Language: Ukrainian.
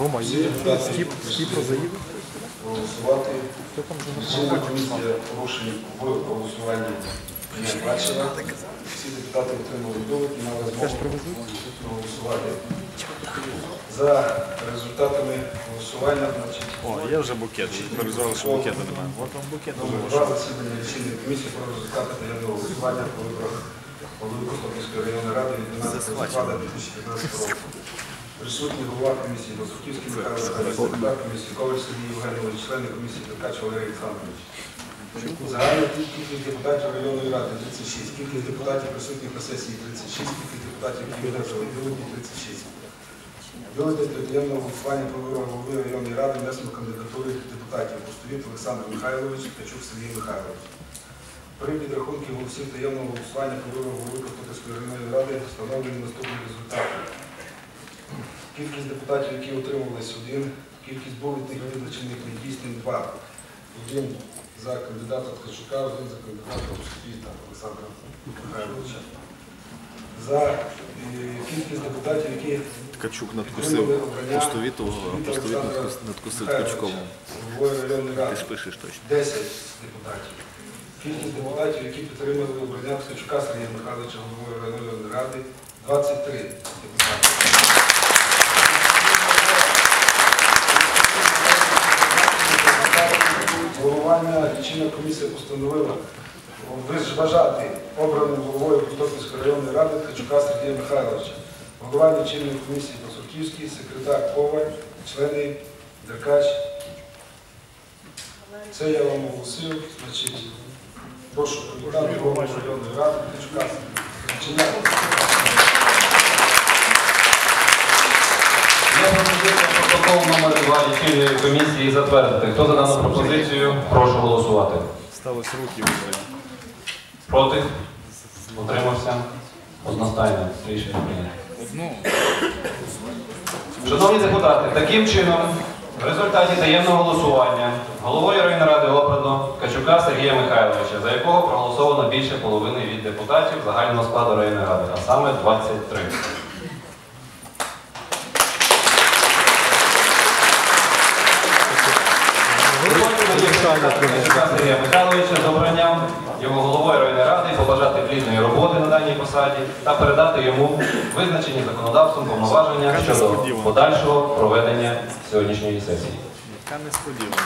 Рома, є скіп, скіп розаїв? Голосувати. Лічильна комісія порушень в голосуванні не бачила. Всі депутати отримали довід і мали змогу проголосувати. За результатами голосування, значить, О, є вже букет. Перезували, що букета немає. От вам букет. Два засідання лічильної комісії про результати таємного голосування по виборах голови Костопільської районної ради від 12 листопада 2015 року. Присутній голова комісії Басуківський Михайло Михайлович, секретар комісії Коваль Сергій Євгенович, члени комісії Ткач Валерій Олександрович. Загальна кількість депутатів районної ради 36, кількість депутатів присутніх на сесії 36, кількість депутатів, які виразили бюлетні 36. Бюлетень для таємного голосування про вибори голови районної ради внесено кандидатури депутатів Пустовіт Олександр Михайлович, Ткачук Сергій Михайлович. При підрахунку голосів таємного голосування про вибори голови Костопільської районної ради встановлені наступні результати. Кількість депутатів, які утримувалися один, кількість бюлетних визначених недійсним два. Один за кандидата Ткачука, один за кандидата Пустовіта Олександра Михайловича. За е, кількість депутатів, які Качук надкусив пустовітого, а пустовіт надкусив Ткачкову. Головою районної Ти ради. ж пишеш точно. 10 депутатів. Кількість депутатів, які підтримали обрання Ткачука Сергія Михайловича головою районної ради 23 депутати. Головування комісія постановила вважати обраним головою Костопільської районної ради Ткачука Сергія Михайловича. Голова лічильної комісії Посухівський, секретар Коваль, члени Деркач це я вам оголосив, значить, прошу привітати голову районної ради Ткачука. Чиняк. 2 лічильної комісії затвердити. Хто за дану пропозицію, прошу голосувати. Сталося руки вже. Проти? Утримався? Одностайно. Рішення прийнято. Шановні депутати, таким чином, в результаті таємного голосування головою районної ради обрано Качука Сергія Михайловича, за якого проголосовано більше половини від депутатів загального складу районної ради, а саме 23. Сергія Михайловича. З обранням його головою районної ради побажати плідної роботи на даній посаді та передати йому визначені законодавством повноваження щодо подальшого проведення сьогоднішньої сесії. Яка несподівана.